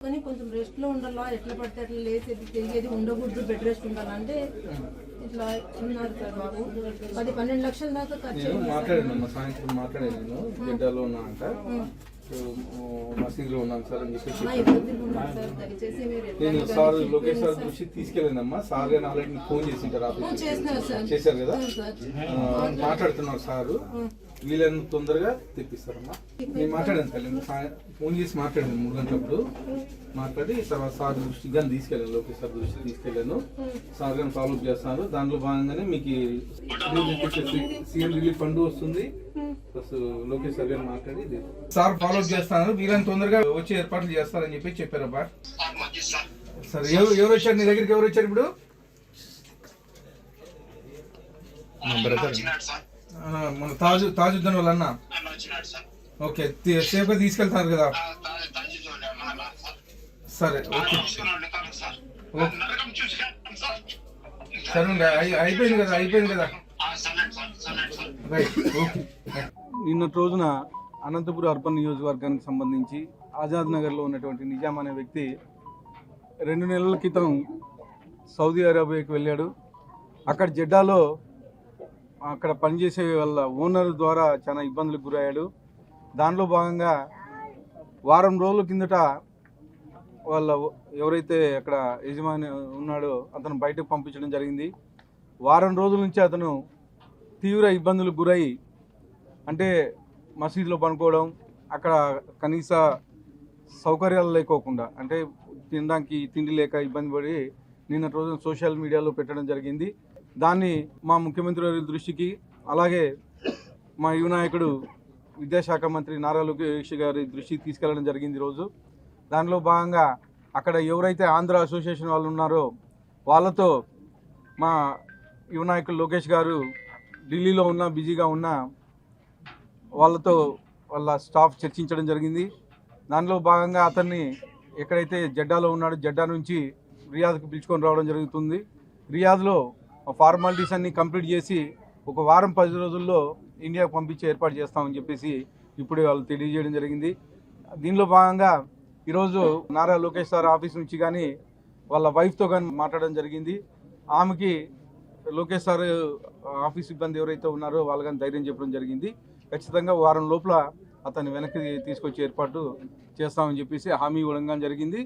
కానీ కొంచెం రెస్ట్లో ఉండాలా? ఎట్లా పడితే అట్లా లేసేది తిరిగేది ఉండకూడదు బెడ్ రెస్ట్ ఉండాలంటే ఇట్లా ఉన్నారు సార్ బాబు. పది పన్నెండు లక్షల దాకా ఖర్చు. మాట్లాడాను సాయంత్రం మాట్లాడాను నేను. బిడ్డలో ఉన్నా అంట. మసీదులో ఉన్నాను సార్ అని చెప్పేసి నేను సార్ లోకేష్ సార్ సార్. దృష్టి తీసుకెళ్ళానమ్మా సార్ గారిని ఆల్రెడీ మీకు ఫోన్ చేసి ఉంటారు ఆ, ఆఫీస్ చేశారు కదా మాట్లాడుతున్నారు సారు. వీళ్ళని తొందరగా తెప్పిస్తారమ్మా. నేను మాట్లాడాను సార్. నేను సాయ- ఫోన్ చేసి మాట్లాడాను మూడు గంటలప్పుడు మాట్లాడి తర్వాత సార్ దృష్టికి కానీ తీసుకెళ్ళాను. లోకేష్ సార్ దృష్టికి తీసుకెళ్ళాను. సార్ గారిని ఫాలో అప్ చేస్తున్నారు. దాంట్లో భాగంగానే మీకు సీఎం రిలీఫ్ ఫండ్ వస్తుంది. ప్లస్ లోకేష్ సార్ గారిని మాట్లాడి సార్ ఫాలో అప్ చేస్తున్నారు. వీళ్ళని తొందరగా వచ్చే ఏర్పాట్లు చేస్తారని చెప్పి చెప్పారబ్బా సార్ ఎవరు ఎవరు వచ్చారు? నీ దగ్గరికి ఎవరు వచ్చారు ఇప్పుడు? మన తాజు తాజుద్దీన్ వాళ్ళ అన్న. ఓకే సేఫ్గా తీసుకెళ్తారు కదా. సార్. ఓకే. సార్. అయిపోయింది కదా అయిపోయింది కదా. Right okay. నిన్నటి రోజున అనంతపురం అర్బన్ నియోజకవర్గానికి సంబంధించి ఆజాద్ నగర్లో ఉన్నటువంటి నిజాం అనే వ్యక్తి రెండు నెలల క్రితం సౌదీ అరేబియాకి వెళ్ళాడు. అక్కడ జెడ్డాలో అక్కడ పనిచేసే వాళ్ళ ఓనర్ ద్వారా చాలా ఇబ్బందులకు గురయ్యాడు. దానిలో భాగంగా వారం రోజుల కిందట వాళ్ళ ఎవరైతే అక్కడ యజమాని ఉన్నాడో అతను బయటకు పంపించడం జరిగింది. వారం రోజుల నుంచి అతను తీవ్ర ఇబ్బందులకు గురై అంటే మసీదులో పనుకోవడం అక్కడ కనీస సౌకర్యాలు లేకోకుండా అంటే తినడానికి తిండి లేక ఇబ్బంది పడి నిన్న రోజున సోషల్ మీడియాలో పెట్టడం జరిగింది. దాన్ని మా ముఖ్యమంత్రి వారి దృష్టికి అలాగే మా యువ నాయకుడు విద్యాశాఖ మంత్రి నారా లోకేష్ గారి దృష్టికి తీసుకెళ్ళడం జరిగింది రోజు. దానిలో భాగంగా అక్కడ ఎవరైతే ఆంధ్ర అసోసియేషన్ వాళ్ళు ఉన్నారో వాళ్ళతో మా యువ నాయకులు లోకేష్ గారు ఢిల్లీలో ఉన్న బిజీగా ఉన్న వాళ్ళతో వాళ్ళ స్టాఫ్ చర్చించడం జరిగింది. దానిలో భాగంగా అతన్ని ఎక్కడైతే జెడ్డాలో ఉన్నాడో జెడ్డా నుంచి రియాద్కి పిలుచుకొని రావడం జరుగుతుంది. రియాద్లో ఫార్మాలిటీస్ అన్ని కంప్లీట్ చేసి ఒక వారం పది రోజుల్లో ఇండియాకు పంపించే ఏర్పాటు చేస్తామని చెప్పేసి ఇప్పుడే వాళ్ళు తెలియజేయడం జరిగింది. దీనిలో భాగంగా ఈరోజు నారా లోకేష్ సార్ ఆఫీస్ నుంచి కానీ వాళ్ళ వైఫ్తో కానీ మాట్లాడడం జరిగింది. ఆమెకి లోకేష్ సార్ ఆఫీస్ సిబ్బంది ఎవరైతే ఉన్నారో వాళ్ళు కానీ ధైర్యం చెప్పడం జరిగింది. ఖచ్చితంగా వారం లోపల అతన్ని వెనక్కి తీసుకొచ్చే ఏర్పాటు చేస్తామని చెప్పేసి హామీ ఇవ్వడం జరిగింది.